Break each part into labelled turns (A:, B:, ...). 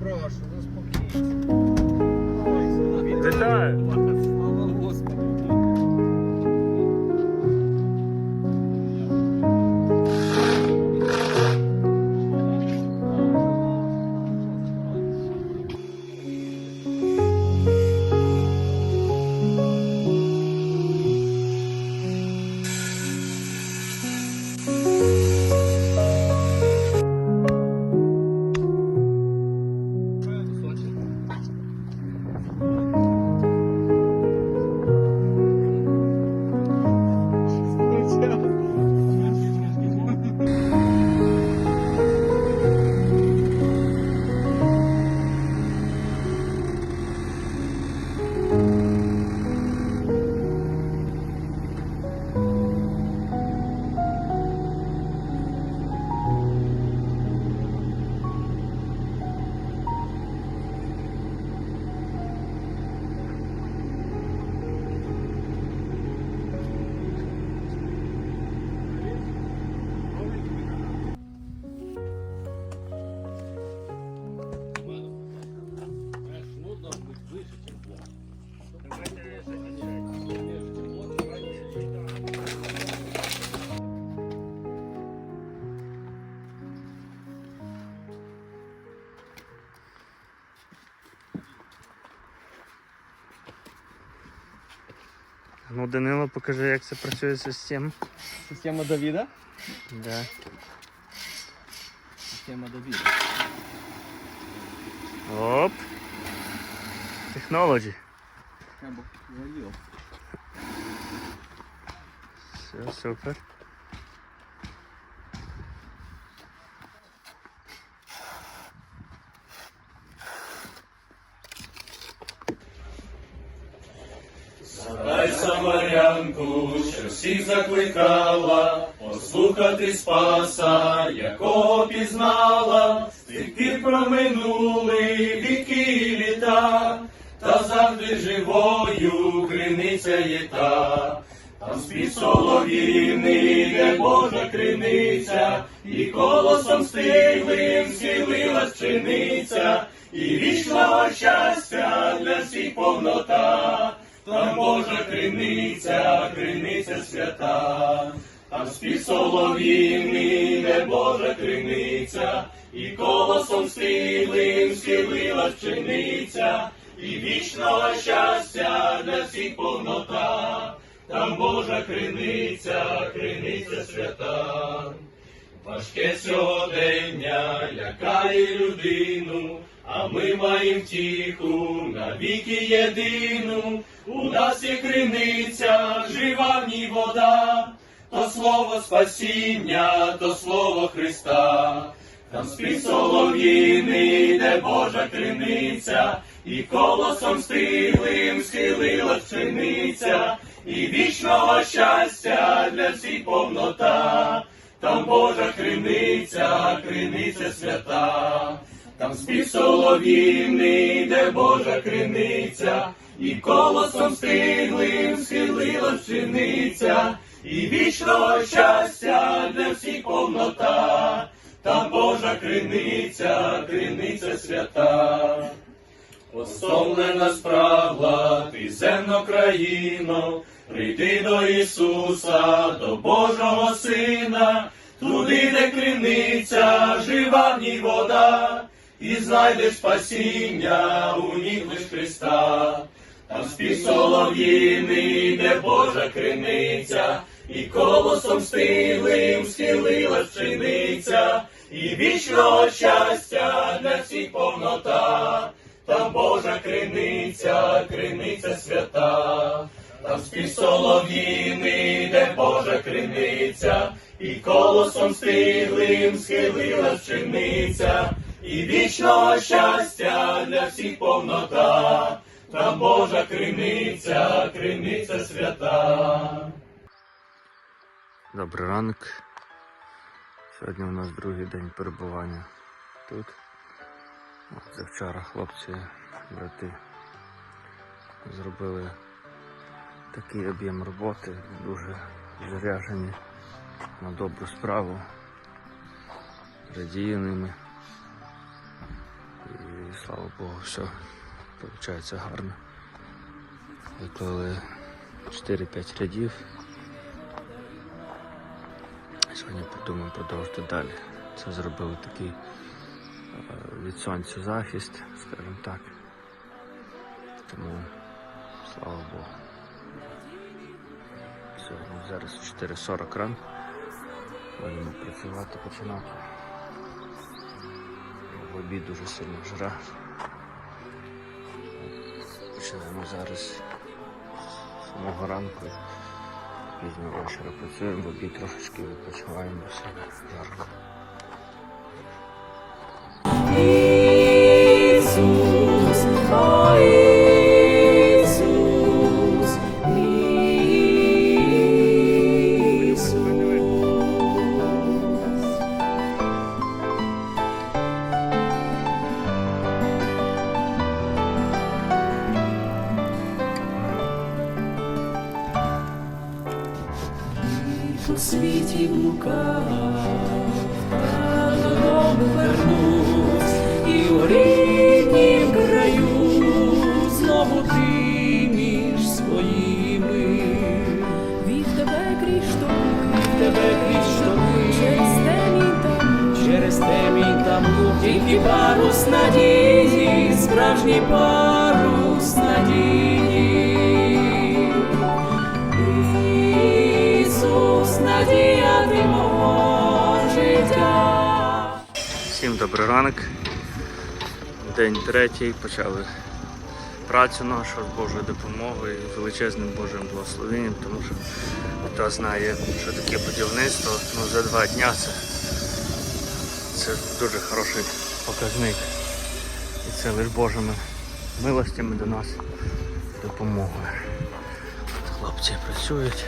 A: прошу, заспокійся.
B: Вітаю! Ну, Данило, покажи, як це працює система.
A: Система Давіда?
B: Да.
A: Система Давіда.
B: Оп. Технологі. Все, супер.
C: Дай самарянку, що всіх закликала, послухати Спаса, якого пізнала, пір проминули віки і літа, та завжди живою криниця є та. Там спів солов'їний, де Божа криниця, і колосом стиглим схилилась пшениця, і вічного щастя спів солов'їний, де Божа криниця, і колосом стиглим схилилась пшениця, і вічного щастя для всіх повнота. Там Божа криниця, криниця свята. Важке сьогодення лякає людину, а ми маємо втіху навіки єдину. У нас є криниця, жива в ній вода, то слово спасіння, то слово Христа. Там спів солов'їний, де Божа криниця, і колосом стиглим схилила пшениця, і вічного щастя для всіх повнота. Там Божа криниця, криниця свята, там спів солов'їний, де Божа криниця, і колосом стиглим схилила пшениця, і вічного щастя для всіх повнота, там Божа криниця, криниця свята. Постомлена справа, ти земно країно, прийди до Ісуса, до Божого Сина, туди, де криниця, жива в ній вода, і знайдеш спасіння у ній лиш Христа. Там спів солов'їний, де Божа криниця, і колосом стилим схилила пшениця, і вічного щастя для всіх повнота. Там Божа криниця, криниця свята, там спів солов'їний, де Божа криниця, і колосом стиглим схилила пшениця, і вічного щастя для всіх повнота, там Божа криниця, криниця свята.
B: Добрий ранок. Сьогодні у нас другий день перебування тут. От Завчора хлопці, брати, зробили такий об'єм роботи, дуже заряжені на добру справу, радію ними. І Слава Богу, все виходить гарно. Виклали 4-5 рядів. Сьогодні подумаємо продовжити далі. Це зробили такий е, від сонця захист, скажімо так. Тому слава Богу. Сьогодні зараз 4.40 ранку. Будемо працювати, починати. В обід дуже сильно жара. Починаємо зараз з самого ранку. Пізно вечора працюємо, в обід трошечки відпочиваємо, все жарко.
D: Світі блукав, та додому вернусь, і у ріднім краю знову ти між своїми.
E: Від тебе крізь штовхи,
D: Від тебе крізь штовхи,
E: через темінь там
D: через темінь там тільки парус надії, справжній парус
B: Всім добрий ранок. День третій. Почали працю нашу з Божою допомогою і величезним Божим благословенням, тому що хто знає, що таке будівництво, ну за два дня це, це дуже хороший показник. І це лише Божими милостями до нас допомогою. Хлопці працюють.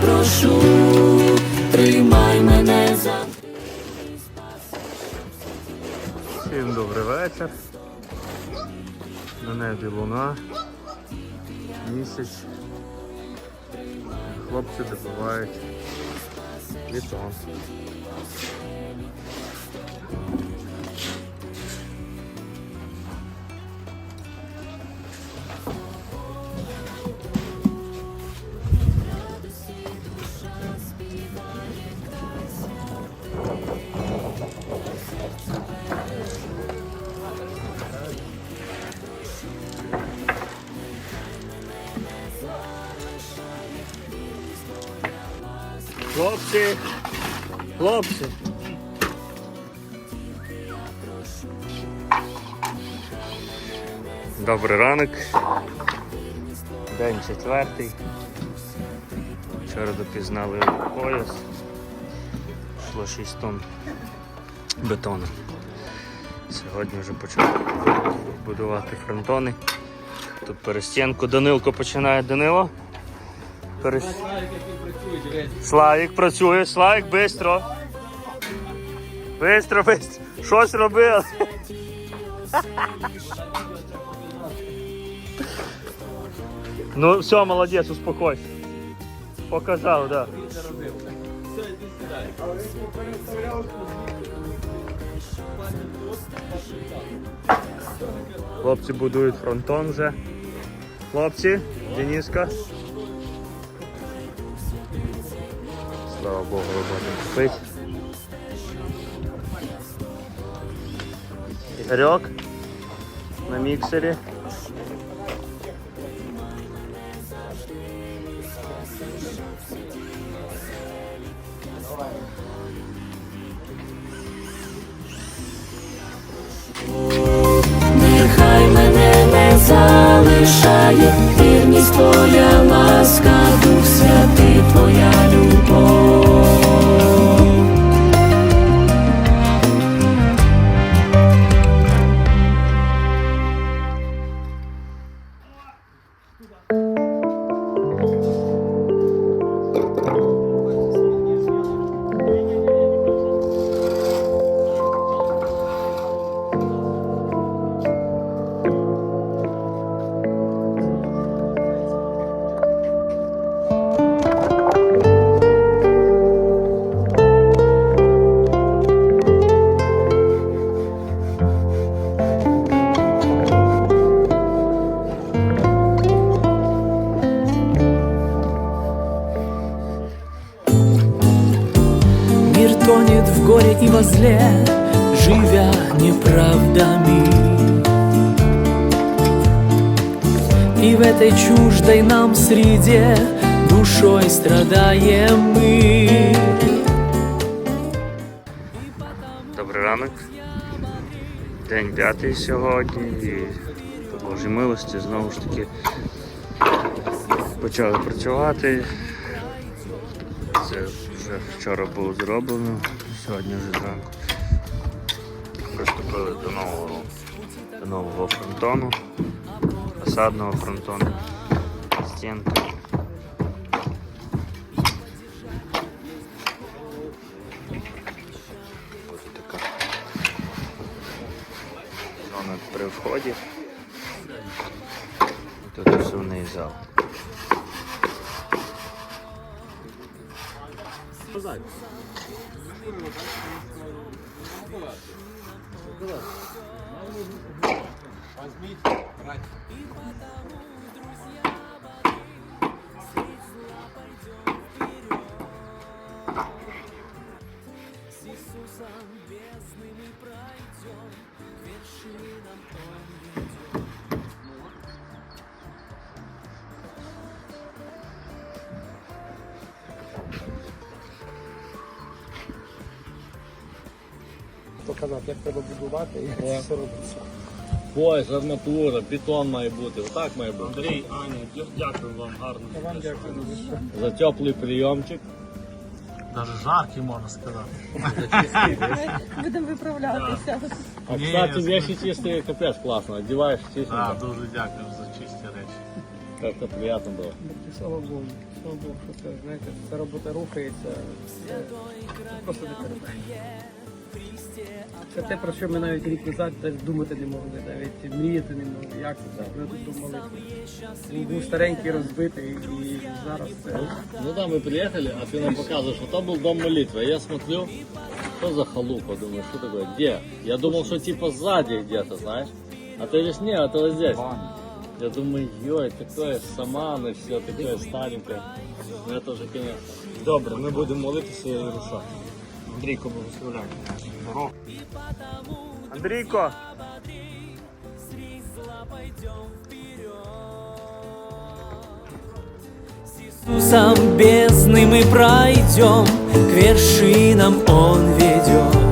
D: Прошу, тримай мене за
B: Всім добрий вечір. На небі луна, місяць. Хлопці добувають бетон. Хлопці! Хлопці! Добрий ранок. День четвертий. Вчора допізнали пояс. Йшло 6 тонн бетону. Сьогодні вже почали будувати фронтони. Тут перестінку Данилко починає Данило. Перес... Славік працює, Славік, бистро. Бистро, бистро. Щось робив. Ну, все, молодець, успокойся. Показав, так.
A: Сідай.
B: Хлопці будують фронтон вже. Хлопці, Дениска. слава Богу, роботи спить. Ігорьок на міксері.
F: Нехай мене не залишає вірність твоя ласка, Дух святий твоя.
D: Зле, живя неправдами. И в этой чуждой нам среде душой страдаем мы.
B: Добрий ранок. День п'ятий сьогодні і по Божій милості знову ж таки почали працювати. Це вже вчора було зроблено, сьогодні вже зранку. Приступили до нового, до нового фронтону, фасадного фронтону, стінки. Ось така зона при вході. І Тут основний зал. Возьмите, брать.
G: Показати, як треба будувати і як це все робиться.
E: Пояс, арматура, бетон має бути. Отак має бути. Андрій, Аня, дякую вам гарно.
G: Вам дякую
E: За теплий прийомчик.
H: Даже жаркий, можна сказати.
I: Будемо виправлятися.
E: А,
H: Ні,
E: кстати,
H: я
E: вещи чистые, капец классно. Одеваешь
H: А,
E: чистенько.
H: дуже дякую за чисті речі.
E: Как-то приятно было.
G: Слава Богу, слава Богу, що це, знаєте, ця робота рухається. Це, просто не передає. Це те, про що ми навіть рік назад навіть думати не могли, навіть мріяти не могли. Як це так? Ми тут думали. Він був старенький, розбитий і зараз це.
E: Ну да, мы приехали, а ты нам показываешь, что там был дом молитвы. А я смотрю, что за халупа, думаю, что такое, где? Я думал, что типа сзади где-то, знаешь. А ты говоришь, не, это вот здесь. Я думаю, ой, такое саман и все такое старенькое. Ну это уже, конечно. Добре, ми будемо молитися і рушати.
H: Андрійко, благословляю. Здоров.
B: Андрійко!
D: Иисусом бездны мы пройдем, к вершинам Он ведет.